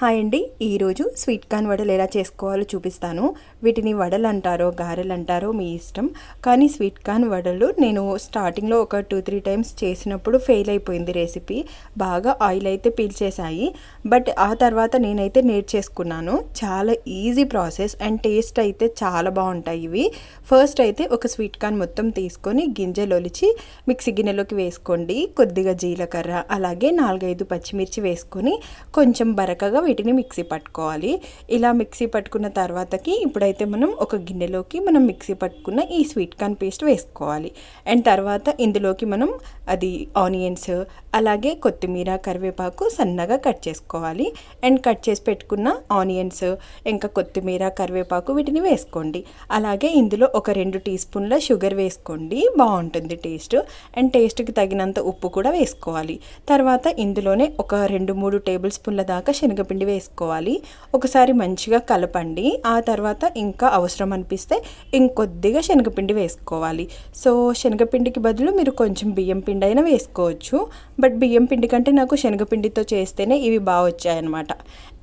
Hi అండి. ఈరోజు sweet corn వడలు ఎలా చేసుకోవాలో చూపిస్తాను. వీటిని వడలు అంటారో గారెలు అంటారో మీ ఇష్టం. కానీ స్వీట్ కార్న్ వడలు నేను స్టార్టింగ్లో ఒక టూ త్రీ టైమ్స్ చేసినప్పుడు ఫెయిల్ అయిపోయింది రెసిపీ. బాగా ఆయిల్ అయితే పీల్చేశాయి. బట్ ఆ తర్వాత నేనైతే నేర్చేసుకున్నాను చాలా ఈజీ ప్రాసెస్ అండ్ టేస్ట్ అయితే చాలా బాగుంటాయి ఇవి. ఫస్ట్ అయితే ఒక స్వీట్ కార్న్ మొత్తం తీసుకొని గింజలు ఒలిచి మిక్సీ గిన్నెలోకి వేసుకోండి. కొద్దిగా జీలకర్ర అలాగే నాలుగైదు పచ్చిమిర్చి వేసుకొని కొంచెం బరకగా వీటిని మిక్సీ పట్టుకోవాలి. ఇలా మిక్సీ పట్టుకున్న తర్వాతకి ఇప్పుడైతే మనం ఒక గిన్నెలోకి మనం మిక్సీ పట్టుకున్న ఈ స్వీట్ కార్న్ పేస్ట్ వేసుకోవాలి. అండ్ తర్వాత ఇందులోకి మనం అది ఆనియన్స్ అలాగే కొత్తిమీర కరివేపాకు సన్నగా కట్ చేసుకోవాలి. అండ్ కట్ చేసి పెట్టుకున్న ఆనియన్స్ ఇంకా కొత్తిమీర కరివేపాకు వీటిని వేసుకోండి. అలాగే ఇందులో ఒక రెండు టీ స్పూన్ల షుగర్ వేసుకోండి. బాగుంటుంది టేస్ట్. అండ్ టేస్ట్కి తగినంత ఉప్పు కూడా వేసుకోవాలి. తర్వాత ఇందులోనే ఒక రెండు మూడు టేబుల్ స్పూన్ల దాకా శనగపిండి వేసుకోవాలి. ఒకసారి మంచిగా కలపండి. ఆ తర్వాత ఇంకా అవసరం అనిపిస్తే ఇంకొద్దిగా శనగపిండి వేసుకోవాలి. సో శనగపిండికి బదులు మీరు కొంచెం బియ్యం పిండి అయినా వేసుకోవచ్చు. బట్ బియ్యం పిండి కంటే నాకు శనగపిండితో చేస్తేనే ఇవి బాగా వచ్చాయన్నమాట.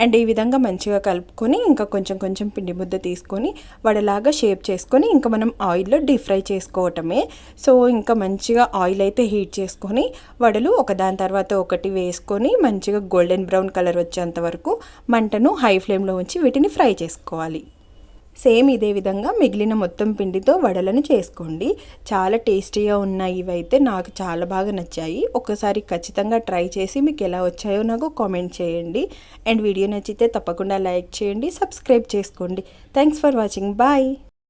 అండ్ ఈ విధంగా మంచిగా కలుపుకొని ఇంకా కొంచెం కొంచెం పిండి ముద్ద తీసుకొని వడలాగా షేప్ చేసుకొని ఇంకా మనం ఆయిల్లో డీప్ ఫ్రై చేసుకోవటమే. సో ఇంకా మంచిగా ఆయిల్ అయితే హీట్ చేసుకొని వడలు ఒకదాని తర్వాత ఒకటి వేసుకొని మంచిగా గోల్డెన్ బ్రౌన్ కలర్ వచ్చేంత వరకు వరకు మంటను హై ఫ్లేమ్లో ఉంచి వీటిని ఫ్రై చేసుకోవాలి. సేమ్ ఇదే విధంగా మిగిలిన మొత్తం పిండితో వడలను చేసుకోండి. చాలా టేస్టీగా ఉన్నాయి ఇవైతే నాకు చాలా బాగా నచ్చాయి. ఒకసారి ఖచ్చితంగా ట్రై చేసి మీకు ఎలా వచ్చాయో నాకు కామెంట్ చేయండి. అండ్ వీడియో నచ్చితే తప్పకుండా లైక్ చేయండి సబ్స్క్రైబ్ చేసుకోండి. Thanks for watching. బాయ్!